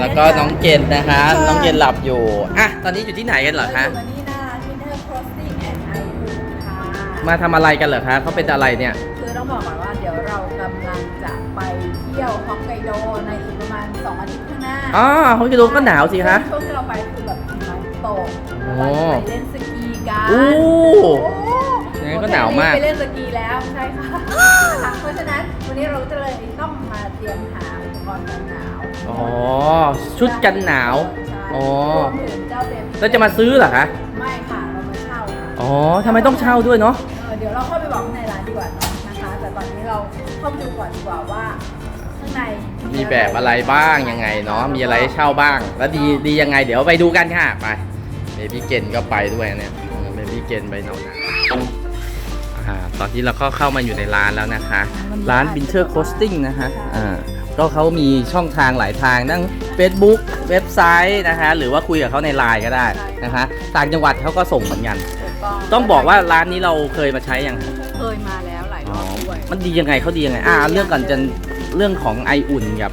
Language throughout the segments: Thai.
แล้วก็น้องเกณฑ์นะคะ น้องเกณฑ์หลับอยู่ อะ ตอนนี้อยู่ที่ไหนกันเหรอคะ วันนี้นะทินเนอร์ crossing and I ค่ะมาทำอะไรกันเหรอคะเขาเป็นอะไรเนี่ย คือต้องบอกก่อนว่าเดี๋ยวเรากำลังจะไปเที่ยวฮอกไกโดในอีกประมาณ 2 อาทิตย์ข้างหน้าอ๋อเขาจะดูก็หนาวสิคะ ช่วงที่เราไปคือแบบหิมะตกโอ้เราจะไปเล่นสกีกันอู้โอ้ยังไงก็หนาวมากไปเล่นสกีแล้วใช่ค่ะนะคะเพราะฉะนั้นวันนี้เราก็เลยต้องมาเตรียมหาอุปก รณ์กันหนาวอ๋อ ชุดกันหนาว ใช่อ๋อ รวมถึงเจ้าเบบี้แล้วจะมาซื้อเหรอคะ ไม่ค่ะ เรามาเช่าค่ะอ๋อทำไมต้องเช่าด้วยเนาะ เออเดี๋ยวเราเข้าไปบอกข้างในร้านดีกว่าเนอะนะคะ แต่ตอนนี้เราเข้าไปดูก่อนดีกว่าว่าข้างในมีแบบอะไรบ้างยังไงเนาะ มีอะไรให้เช่าบ้าง แล้วดีดียังไง เดี๋ยวไปดูกันค่ะ ไป เบบี้เกนก็ไปด้วยเนี่ย เบบี้เกนไปหนาวหนาวอ่าตอนที่เราก็เข้ามาอยู่ในร้านแล้วนะคะ ร้าน Winter Coasting นะฮะ อ่า ก็เขามีช่องทางหลายทางทั้ง Facebook เว็บไซต์นะคะหรือว่าคุยกับเขาในไลน์ก็ได้นะคะต่างจังหวัดเขาก็ส่งเหมือนกัน ถูกต้องบอกว่าร้านนี้เราเคยมาใช้ยังเคยมาแล้วหลายรอบด้วย มันดียังไงเขาดียังไงอ่าเรื่องก่อนจะเรื่องของไออุ่นกับ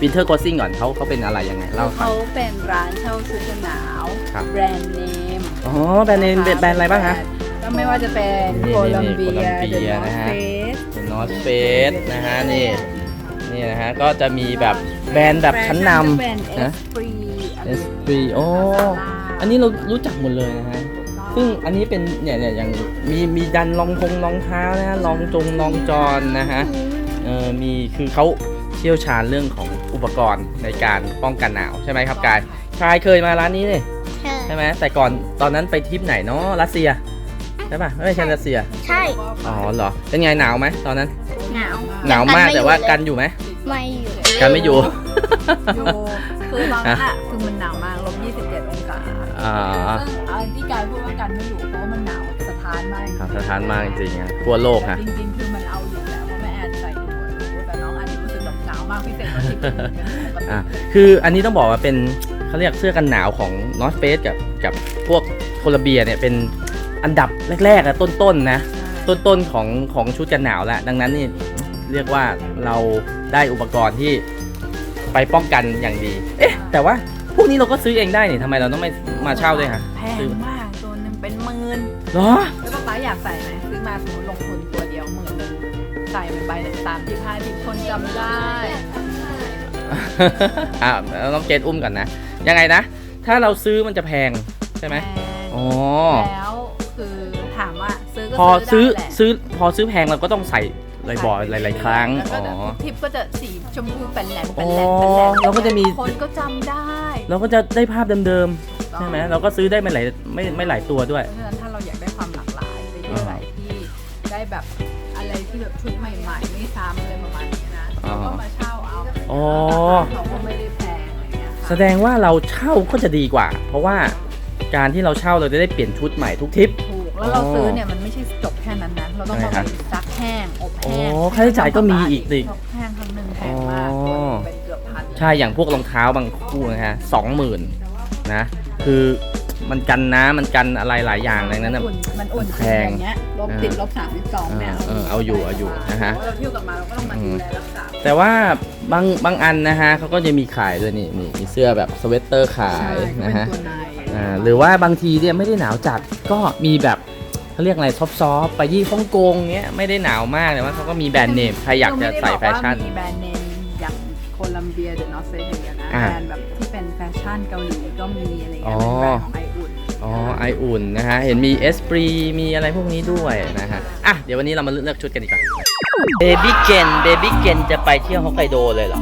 Winter Crossing ก่อนเขาเขาเป็นอะไรยังไงเล่าให้ฟัง เขาเป็นร้านเช่าชุดกันหนาว ครับ แบรนด์เนมอ๋อแบรนด์เนมแบรนด์อะไรบ้างฮะ ก็ไม่ว่าจะเป็นนี่โคลัมนี่เบีย Columbia เดอะนอนะร์ฮะเฟส The North Face นะฮะนี่ นี่นะฮะ ก็จะมีแบบแบรนด์แบบชั้นนแบรนด์ำเอนะสปรี S P โอ้อันนี้เรารู้จักหมดเลยนะฮะ ซึ่งอันนี้เป็นเนี่ยเนี่ยอย่างมีมีดันรองทงรองเท้านะฮะรองจงรองจรนะฮะ เออมีคือเขาเชี่ยวชาญเรื่องของอุปกรณ์ในการป้องกันหนาวใช่ไหมครับกายกายเคยมาร้านนี้นี่ใช่ใช่ไหมแต่ก่อนตอนนั้นไปทริปไหนเนาะรัสเซีย ใช่ป่ะไม่ใช่รัสเซียใช่ อ๋อเหรอเป็นไงหนาวไหมตอนนั้น หนาว หนาวมากกันไม่แต่ว่าอยู่เลยกันอยู่ไหมไม่อยู่ กันไม่อยู่อยู่คือตอนนั้นอะคือมันหนาวมากลบ27องศาอ่าซึ่งเอาที่กายพูดว่ากันไม่อยู่เพราะว่ามันหนาวสถานมากครับสถานมากจริงๆอะทั่วโลกแต่ฮะจริงๆคือมันเอาอยู่แล้วเพราะแม่แอนใส่อยู่แต่น้องอันนี้รู้สึกแบบหนาวมากพิเศษกว่าที่เป็นปกติอะคืออันนี้ต้องบอกว่าเป็นเขาเรียกเสื้อกันหนาวของ North Face กับกับพวกโคลอมเบียเนี่ยเป็น อันดับแรกๆอะต้นๆนะ ต้นๆของของชุดกันหนาวแล้วดังนั้นนี่เรียกว่าเราได้อุปกรณ์ที่ไปป้องกันอย่างดี เอ๊ะ แต่ว่าพวกนี้เราก็ซื้อเองได้นี่ทำไมเราต้องไม่มาเช่าด้วยฮะแพซื้องมากตัวหนึงเป็นหมื่นเหรอแล้วป๊าป๊าอยากใส่ไหมซื้อมาสมมติลงทุนตัวเดียวหมื่นหนึงใส่มันไปเนี่ยสามสิบห้าสิบคนจำได้อะเราต้องเกณฑ์อุ้มก่อนนะ ยังไงนะ ถ้าเราซื้อมันจะแพงใช่ไหมแพงอ๋อแล้วคือถามว่าซื้อ ก็พอซื้อได้แหละซื้อพอซื้อแพงเราก็ต้องใส่บ่อยๆหลาย ๆ ครั้งแล้วอ๋ก็อจะทิปก็จะสีชมพูเป็นแหลมอ๋เป็นอแหลมเป็นแหลมเราก็จะมี คนก็จำได้เราก็จะได้ภาพเดิมๆใช่ไหมเราก็ซื้อได้ไม่หลายไม่ไม่หลายตัวด้วย เพราะฉะนั้นถ้าเราอยากได้ความหลากหลายไปที่ไหนที่ได้แบบอะไรที่แบบชุดใหม่ๆไม่ซ้ำเลยประมาณนี้นะอ๋อ เราก็มาเช่าเอาอ๋อเขาก็ไม่ได้แพงอะไรเงี้ยค่ะแสดงว่าเราเช่าก็จะดีกว่า เพราะว่าการที่เราเช่าเราจะได้เปลี่ยนชุดใหม่ทุกทริปถูก แล้วเราซื้อเนี่ยมันไม่ใช่จบแค่นั้นนะ เราต้องใช่มาครับซักแห้ง อบแห้งอ๋อค่าใช้จ่ายก็มีอีกสิซักแห้งครั้งหนึ่งแพงมากอ๋อตัวหนึ่งเป็นเกือบพันใช่อย่างพวกรองเท้าบางคู่นะฮะสองหมื่นนะคือมันกันน้ำมันกันอะไรหลายอย่างดังนั้นมัน่ะอุ่นมันอุ่นแพงอย่างเงี้ยลบติดลบสามสิบสองเอแม่อเออเอาอยู่เอาอยู่นะฮะเราเที่ยวกลับมาเราก็ต้องมาดูแลรักษาแต่ว่าบางบางอันนะฮะเขาก็จะมีขายด้วยนี่นี่มีเสื้อแบบสเวตเตอร์ขายนะฮะ ใช่ก็เป็นตัวในอ่าหรือว่าบางทีเนี่ยไม่ได้หนาวจัดก็มีแบบเขาเรียกอะไรซอฟต์ๆไปยี่ฮ่องกงเงี้ยไม่ได้หนาวมากแต่ว่าเขาก็มีแบรนด์เนมใครอยากจะใส่แฟชั่น เราไม่ได้บอกว่ามีแบรนด์เนมอย่างโคลัมเบียเดอะนอร์เฟสอย่างเงี้ยนะอ่าแบรนด์แบบที่เป็นแฟชั่นเกาหลีก็มีอะไรอ๋เงี้อยเป็นแบรนด์ของไออุ่นอ๋อไออุ่นนะฮะ เห็นมีเอสปรีมีอะไรพวกนี้ด้วยนะฮะ อะ เดี๋ยววันนี้เรามาเลือกชุดกันดีกว่าเบบี้เกนเบบี้เกนจะไปเที่ยวฮอกไกโดเลยเหรอ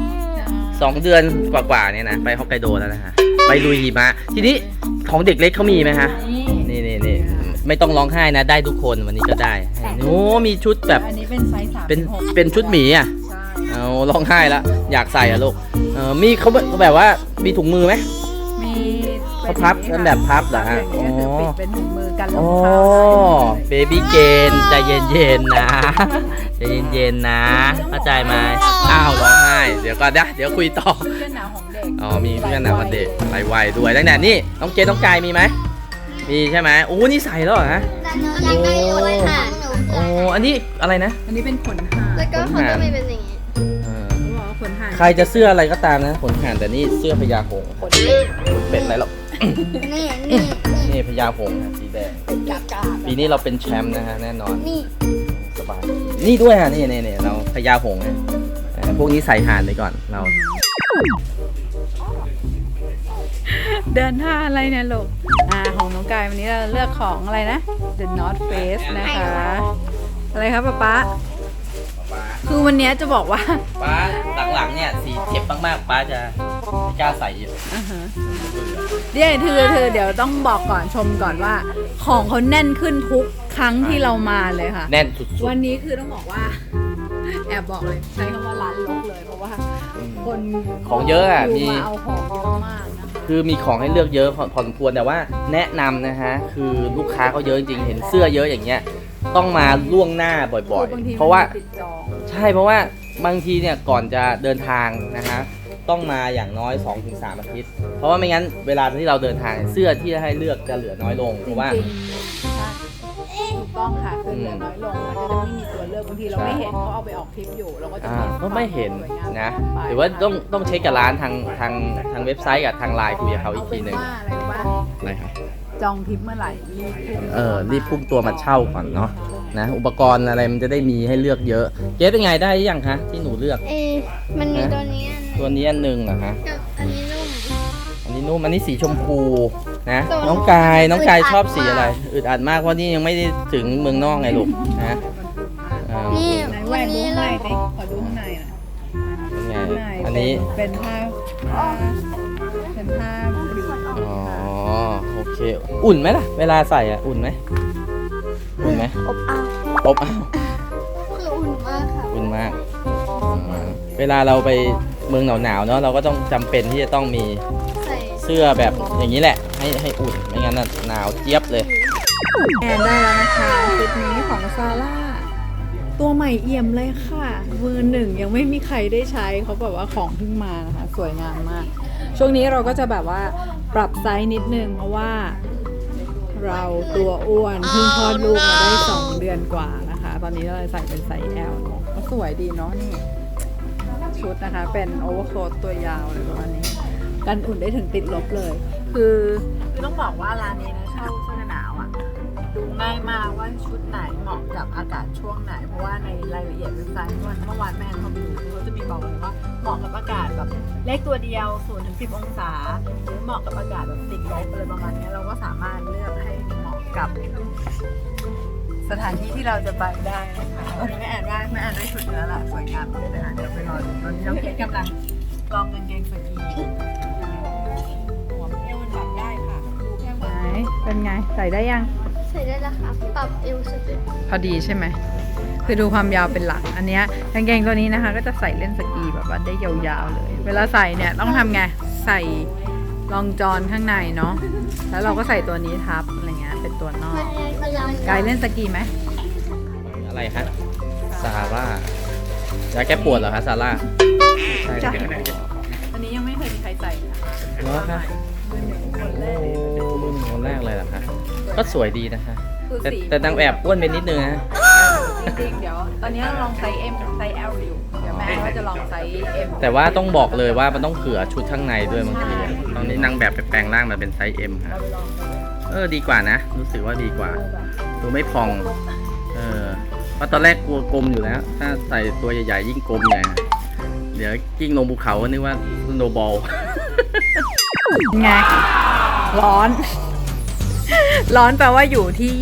สองเดือนกว่าๆเนี่ยนะ ไปฮอกไกโดแล้วนะฮะ ไปลุยหิมะทีนี้ของเด็กเล็กเขามีไหมฮะนี่นี่นี่นี่ไม่ต้องร้องไห้นะได้ทุกคนวันนี้ก็ได้โอ้มีชุดแบบอันนี้เป็นไซส์สามเป็นเป็นชุดหมีอะใช่เอาร้องไห้แล้วอยากใส่อะลูกเออมีเขาแบบว่ามีถุงมือไหมมีเขาพับเป็นแบบพับเหรอฮะอย่างนี้ก็คือปิดเป็นถุงมือกันลโอ้มเข้าได้เบบี้เกนใจเย็นๆนะใจเย็นๆนะเข้าใจไหมอ้าวร้องไห้เดี๋ยวก่อนนะเดี๋ยวคุยต่อเสื้อหนาวของเด็ก อ๋อมีเพื่อนหนักวันเด็กไรวัยด้วยตั้งแต่นี่น้องเกนน้องกายมีไหมมีใช่ไหมโอ้นี่ใส่แล้วเหรอฮะแต่หนูอยากได้อยู่เลยค่ะหนูโอ้อันนี้อะไรนะ อันนี้เป็นขนห่านแล้วก็เขาก็ไม่เป็นอย่างงี้เออเขาบอกว่าขนนห่านใครจะเสื้ออะไรก็ตามนะขนห่านแต่นี่เสื้อพญาหงส์ขนเป็ดเป็ดอะไรหรอกนี่นี่นี่นี่พญาหงส์นะสีแดงกากาปีนี้เราเป็นแชมป์นะฮะแน่นอนนี่สบายนี่ด้วยฮะนี่นี่นี่เราพญาหงส์นะเอ่อพวกนี้ใส่ห่านไปก่อนเรา เดินท่าอะไรเนี่ยลูกอ่าของน้องกายวันนี้เราเลือกของอะไรนะ The North Face นะคะ อะไรครับป๊าป๊าคือวันนี้จะบอกว่าป้าหลังๆเนี่ยสีเจ็บมากๆป้าจะไม่กล้าใส่อยู่อ่าฮะเดี๋ยวเธอเธอเดี๋ยวต้องบอกก่อนชมก่อนว่า ของเขาแน่นขึ้นทุกครั้งที่เรามาเลยค่ะ แน่นสุดวันนี้คือต้องบอกว่า แอบบอกเลยใช้คำว่าร้านลกเลยเพราะว่า คนๆ ของเยอะอะ ดูมี มาเอาของเยอะมากนะ คะคือมีของให้เลือกเยอะพอพอสมควรแต่ว่าแนะนำนะฮะคือลูกค้าเขาเยอะจริงๆเห็นเสื้อเยอะอย่างเงี้ยต้องมาล่วงหน้าบ่อยคืบางทีๆ เพราะว่า มันติดจอง ใช่เพราะว่าบางทีเนี่ยก่อนจะเดินทางนะฮะต้องมาอย่างน้อย 2-3 อาทิตย์ เพราะว่าไม่งั้นเวลาที่เราเดินทางเสื้อที่ให้เลือกจะเหลือน้อยลงเพราะว่า จริงๆใช่ถูก ต้องค่ะคือเหลือน้อยลงมันก็จะไม่มีตัวเลือกบางทีเราไม่เห็นเขาเอาไปออกทริปอยู่เราก็จะอ่าเห็นก็ไม่เห็นสวยงามนะไปหรือว่าต้องต้องเช็คกับร้านทางทางทางเว็บไซต์กับทางไลน์คุยกับเขาอีเอากเป็ทีนหนึ่งว่าอะไรรู้ป่ะอะไรครับจองทริปเมื่อไหร่รีบพุ่งเออรีบพุ่งตัวมาเช่าก่อนเนาะนะ อุปกรณ์อะไรมันจะได้มีให้เลือกเยอะ เจ๊เป็นไงได้ยังคะที่หนูเลือก เอะมันมีตัวนี้อันตัวนี้อันหนึ่งเหรอฮะ กับอันนี้นุ่มอันนี้นุ่มอันนี้สีชมพู นะตัวน้องกายน้องกายอึดอัดชอบสีอะไรมากอึดอัดมากเพราะนี่ยังไม่ได้ถึงเมืองนอกไงลูกนะเออนี่ไหนแหววันกดูนี้ข้างในเราสิขอดูข้างในหน่อยเป็นไงข้างในอันนี้เป็นผ้าผ้าเป็นผ้าผิวอ๋อโอเค อุ่นไหมล่ะ เวลาใส่อะอุ่นไหมอุ่นไหมอบอ้าวอบอ้าว คืออุ่นมากค่ะอุ่นมากอืมเวลาเราไปเมืองหนาวๆเนาะเราก็ต้องจำเป็นที่จะต้องมีใส่เสื้อแบบอย่างนี้แหละ ให้ให้อุ่นไม่งั้นน่ะหนาวเจี๊ยบเลยแอนได้แล้วนะคะชุดนี้ของซาร่าตัวใหม่เอี่ยมเลยค่ะมือร์หนึ่งยังไม่มีใครได้ใช้เขาแบบว่าของเพิ่งมานะคะสวยงามมาก ช่วงนี้เราก็จะแบบว่าปรับไซส์นิดนึงเพราะว่า เราตัวอ้วนเพิ่งคลอดลูกมาได้สองเดือนกว่านะคะ ตอนนี้เราใส่เป็นไซส์ L เนอะก็สวยดีเนาะนี่ชุดนะคะเป็นโอเวอร์โค้ทตัวยาวเลยประมาณนี้ กันอุ่นได้ถึงติดลบเลย คือคือต้องบอกว่าร้านนี้นะเช่าเสื้อหนาวอะ่ะดูง่ายมากว่าชุดไหนเหมาะกับอากาศช่วงไหน เพราะว่าในรายละเอียดเว็บไซต์เมื่อวันเมื่อวานแม่เขาไปดูเขาจะมีบอกเลยว่าเหมาะกับอากาศแบบเลขตัวเดียว0ถึง10องศาหรือเหมาะกับอากาศแบบติดลบอะไรประมาณนี้เราก็สามารถเลือกให้เหมาะกับสถานที่ที่เราจะไปได้นะคะวันนี้แม่แอนว่าแม่แอนได้ชุดเนื้อละสวยงามเลยนะคะเดี๋ยวไปรอดูตอนนี้น้องเกดกำลังลองกางเกงสกี เป็นไงใส่ได้ยัง ใส่ได้แล้วค่ะปรับเอวสุดเลยพอดีใช่ไหม คือดูความยาวเป็นหลัก อันเนี้ยกางเกงตัวนี้นะคะ ก็จะใส่เล่นสกีแบบว่าได้ยาวๆเลย เวลาใส่เนี่ยต้องทำไง ใส่รองจอนข้างในเนาะ แล้วเราก็ใส่ตัวนี้ทับอะไรเงี้ย เป็นตัวนอก มันยังกายเล่นสกีไหม อะไรฮะซาร่ายาแก้ปวดเหรอคะซาร่าใช่ใช่ครับอันนี้ยังไม่เคยมีใครใส่นะคะเหรอคะเป็นหนึ่ ก็สวยดีนะคะ คือแต่สีแต่นางแบบอ้วนไปนิดนึงนะ จริงๆเดี๋ยว ตอนนี้เราลองไซส์ M ไซส์ L อยู่ เดี๋ยวแม่ว่าจะลองไซส์ M แต่ว่าต้องบอกเลยว่ามันต้องเผื่อชุดข้างในด้วยบางทีอะตอนนี้นางแบบไปแปลงร่างมาเป็นไซส์ M ครับเราไปลองดูเออดีกว่านะ รู้สึกว่าดีกว่าดูไม่พอง เออเพราะตอนแรกกลัวกลมอยู่แล้ว ถ้าใส่ตัวใหญ่ๆยิ่งกลมใหญ่อะเดี๋ยวกิ้งลงภูเขาก็นึกว่าสโนบอล ไงร้อน ร้อนแปลว่าอยู่ที่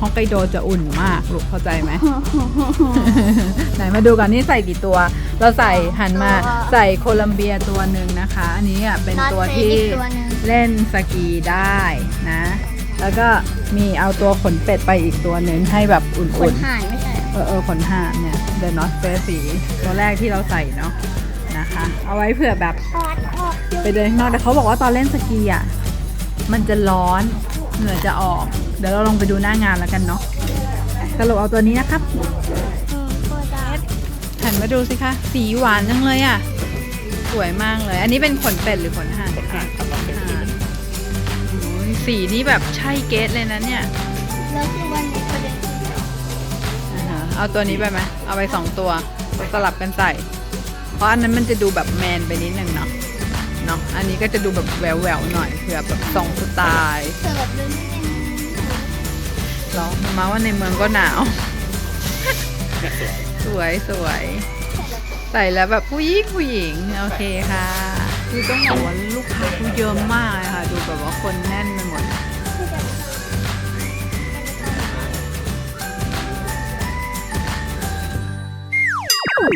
ฮอกไกโดจะอุ่นมากลูกเข้าใจไหม ไหนมาดูกันนี่ใส่กี่ตัว เราใส่หันมาใส่โคลัมเบียตัวหนึ่งนะคะ อันนี้อะเป็นตัวที่อีกตัวหนึงเล่นสกีได้นะ แล้วก็มีเอาตัวขนเป็ดไปอีกตัวหนึ่งให้แบบอุ่ขนนห่านไม่ใช่ๆเออเออขนห่านเนี่ย The North Face สีตัวแรกที่เราใส่เนาะนะคะ เอาไว้เผื่อแบบทอดออกไปเดินข้างนอกแต่เขาบอกว่าตอนเล่นสกีอะมันจะร้อน เหงื่อจะออก เดี๋ยวเราลองไปดูหน้างานแล้วกันเนาะสรุปเอาตัวนี้นะครับอืมโคตรได้หันมาดูสิคะ สีหวานจังเลยอะ สวยมากเลย อันนี้เป็นขนเป็ดหรือขนห่านค่ะห่านโอ้ยสีนี่แบบใช่เกสเลยนะเนี่ย แล้วคือวันนี้ประเด็นคืออ่าฮะเอาตัวนี้ไปไหมเอาไปสองตัวสลับกันใส่ เพราะอันนั้นมันจะดูแบบแมนไปนิดนึงเนาะ เนาะ อันนี้ก็จะดูแบบแหววแววๆหน่อยเผื่อแบบส่องสไตล์เธอแบบเดินไม่ได้เหรอมามาว่าในเมืองก็หนาว สวยสวยใส่แล้วแบบผู้หญิงผู้หญิง โอเคค่ะ คือต้องบอกว่าลูกค้าดูเยอะมากเลยค่ะ ดูแบบว่าคนแน่นไปหมด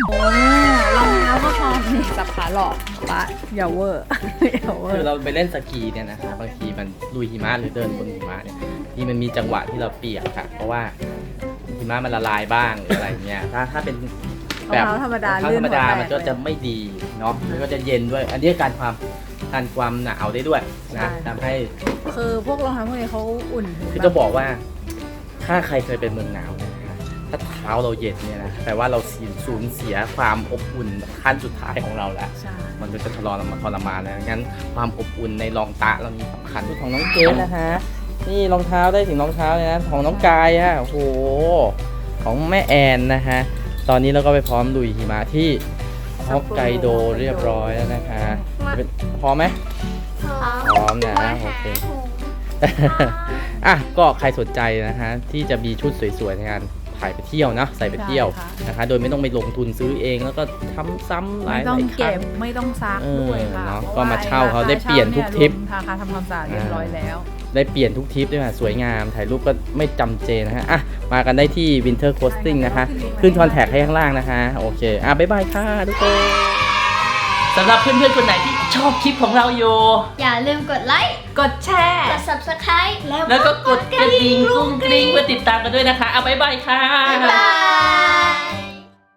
โอ้รองเท้าก็พร้อมนี่สับขาหลอกปะอย่าเวอร์อย่าเวอคือร์เราไปเล่นสกีเนี่ยนะคะบางทีมันลุยหิมะหรือเดินบนหิมะเนี่ยที่มันมีจังหวะที่เราเปียกค่ะ เพราะว่าหิมะมันละลายบ้างหรืออะไรเงี้ยถ้าถ้าเป็นรองเท้าธรรมดารองเท้าลื่ธนรรมดาหัวแตกมันก็จะไม่ดีเนาะมันก็จะเย็นด้วย อันนี้การความการความหนาวได้ด้วยนะทำให้คือพวกรองเท้าพวกนี้เขาอุ่นถึงคือแบบจะบอกว่า ถ้าใครเคยเป็นเมืองหนาวเนี่ยนะ ถ้าเท้าเราเย็นเนี่ยนะแปลว่าเราสูญเสียความอบอุ่นขั้นสุดท้ายของเราแล้ว ใช่ มันก็จะทรมานทรมานแล้วงั้นความอบอุ่นในรองตะเรามีสำคัญของน้องเกดนะคะนี่รองเท้าได้ถึงรองเท้าเลยนะของน้องกายอะโอ้โหของแม่แอนนะฮะตอนนี้เราก็ไปพร้อมลุยหิมะที่ฮอกไกโดเรียบร้อยแล้วนะคะเป็นพร้อมไหม พร้อมนะโอเคอะก็ใครสนใจนะฮะที่จะมีชุดสวยๆในการ ถ่ายไปเที่ยวนะ ใส่ไปเที่ยวใช่ค่ะ นะคะ โดยไม่ต้องไปลงทุนซื้อเองแล้วก็ทำซ้ำหลายไม่หต้องลายครั้เก็ง บไม่ต้องซักเออด้วยค่ะเนอะพระก็มาเช่าเขาว่ได้เปลี่ยนทุกทริปรวมราคาทำความสะอาดเรียบร้อยแล้ว ได้เปลี่ยนทุกทริปด้วยค่ะสวยงาม ถ่ายรูปก็ไม่จำเจนะฮะ อะ มากันได้ที่ Winter Coasting นะคะ ขึ้นคอนแทคให้ข้างล่างนะคะ โอเค อะ บ๊ายบายค่ะทุกคน สำหรับเพื่อนๆคนไหนที่ชอบคลิปของเราอยู่ อย่าลืมกดไลค์ กดแชร์ กด subscribe แล้วก็กดกระดิ่งกุ้งกริ้งเพื่อติดตามกันด้วยนะคะอะบ๊ายบายค่ะ บ๊ายบาย